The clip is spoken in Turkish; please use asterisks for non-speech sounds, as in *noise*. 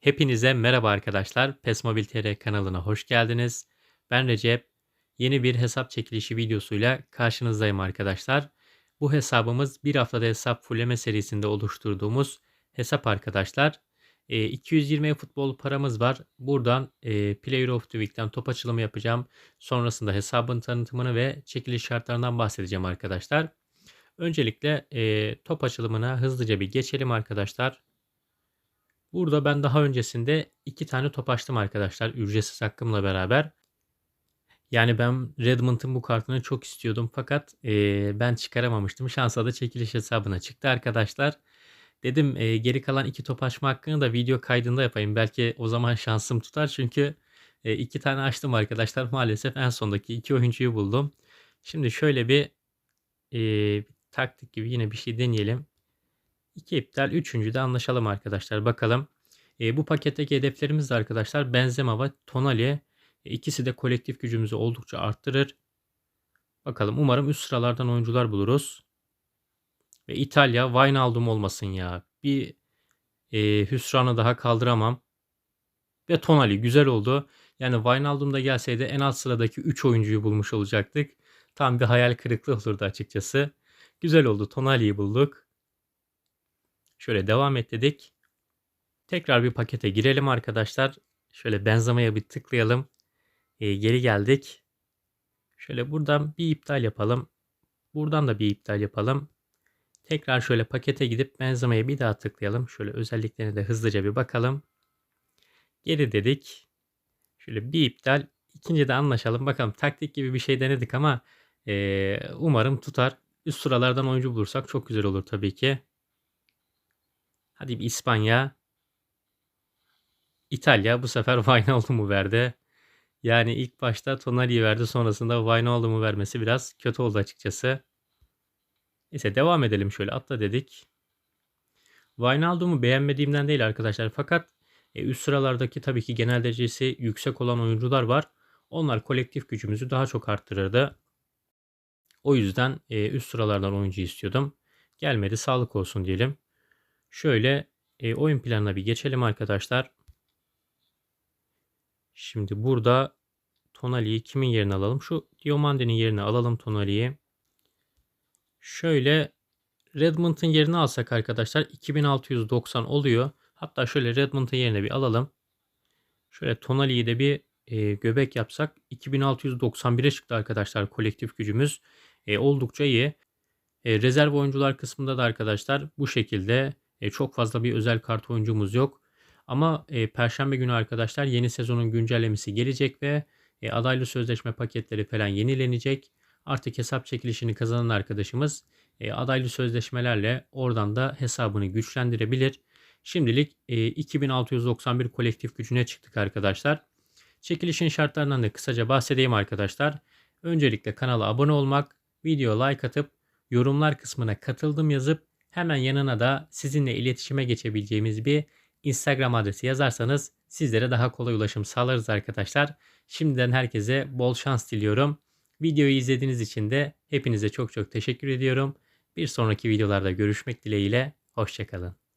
Hepinize merhaba arkadaşlar. PES Mobil TR kanalına hoş geldiniz. Ben Recep. Yeni bir hesap çekilişi videosuyla karşınızdayım arkadaşlar. Bu hesabımız bir haftada hesap fulleme serisinde oluşturduğumuz hesap arkadaşlar. E, 220 futbol paramız var. Buradan e, Player of the Week'ten top açılımı yapacağım. Sonrasında hesabın tanıtımını ve çekiliş şartlarından bahsedeceğim arkadaşlar. Öncelikle e, top açılımına hızlıca bir geçelim arkadaşlar. Burada ben daha öncesinde iki tane top açtım arkadaşlar ücretsiz hakkımla beraber. Yani ben Redmond'un bu kartını çok istiyordum fakat e, ben çıkaramamıştım. Şansa da çekiliş hesabına çıktı arkadaşlar. Dedim e, geri kalan iki top açma hakkını da video kaydında yapayım. Belki o zaman şansım tutar çünkü e, iki tane açtım arkadaşlar. Maalesef en sondaki iki oyuncuyu buldum. Şimdi şöyle bir, e, taktik gibi yine bir şey deneyelim. 2 iptal. Üçüncü de anlaşalım arkadaşlar. Bakalım. E, bu paketteki hedeflerimiz de arkadaşlar Benzema ve Tonali. E, ikisi de kolektif gücümüzü oldukça arttırır. Bakalım umarım üst sıralardan oyuncular buluruz. Ve İtalya Wijnaldum olmasın ya. Bir e, hüsranı daha kaldıramam. Ve Tonali güzel oldu. Yani Wijnaldum da gelseydi en alt sıradaki 3 oyuncuyu bulmuş olacaktık. Tam bir hayal kırıklığı olurdu açıkçası. Güzel oldu. Tonali'yi bulduk. Şöyle devam et dedik. Tekrar bir pakete girelim arkadaşlar. Şöyle benzemeye bir tıklayalım. Ee, geri geldik. Şöyle buradan bir iptal yapalım. Buradan da bir iptal yapalım. Tekrar şöyle pakete gidip benzemeye bir daha tıklayalım. Şöyle özelliklerine de hızlıca bir bakalım. Geri dedik. Şöyle bir iptal. İkinci de anlaşalım. Bakalım taktik gibi bir şey denedik ama e, umarım tutar. Üst sıralardan oyuncu bulursak çok güzel olur tabii ki. Hadi bir İspanya. İtalya bu sefer *laughs* Wijnaldum'u verdi. Yani ilk başta Tonali'yi verdi sonrasında Wijnaldum'u vermesi biraz kötü oldu açıkçası. Neyse devam edelim şöyle atla dedik. Wijnaldum'u beğenmediğimden değil arkadaşlar fakat e, üst sıralardaki tabii ki genel derecesi yüksek olan oyuncular var. Onlar kolektif gücümüzü daha çok arttırırdı. O yüzden e, üst sıralardan oyuncu istiyordum. Gelmedi sağlık olsun diyelim. Şöyle e, oyun planına bir geçelim arkadaşlar. Şimdi burada Tonali'yi kimin yerine alalım? Şu Diomande'nin yerine alalım Tonali'yi. Şöyle Redmond'un yerine alsak arkadaşlar 2690 oluyor. Hatta şöyle Redmond'un yerine bir alalım. Şöyle Tonali'yi de bir e, göbek yapsak 2691'e çıktı arkadaşlar kolektif gücümüz. E, oldukça iyi. E, rezerv oyuncular kısmında da arkadaşlar bu şekilde e, çok fazla bir özel kart oyuncumuz yok. Ama e, Perşembe günü arkadaşlar yeni sezonun güncellemesi gelecek ve e, adaylı sözleşme paketleri falan yenilenecek. Artık hesap çekilişini kazanan arkadaşımız e, adaylı sözleşmelerle oradan da hesabını güçlendirebilir. Şimdilik e, 2691 kolektif gücüne çıktık arkadaşlar. Çekilişin şartlarından da kısaca bahsedeyim arkadaşlar. Öncelikle kanala abone olmak, video like atıp yorumlar kısmına katıldım yazıp Hemen yanına da sizinle iletişime geçebileceğimiz bir Instagram adresi yazarsanız sizlere daha kolay ulaşım sağlarız arkadaşlar. Şimdiden herkese bol şans diliyorum. Videoyu izlediğiniz için de hepinize çok çok teşekkür ediyorum. Bir sonraki videolarda görüşmek dileğiyle. Hoşçakalın.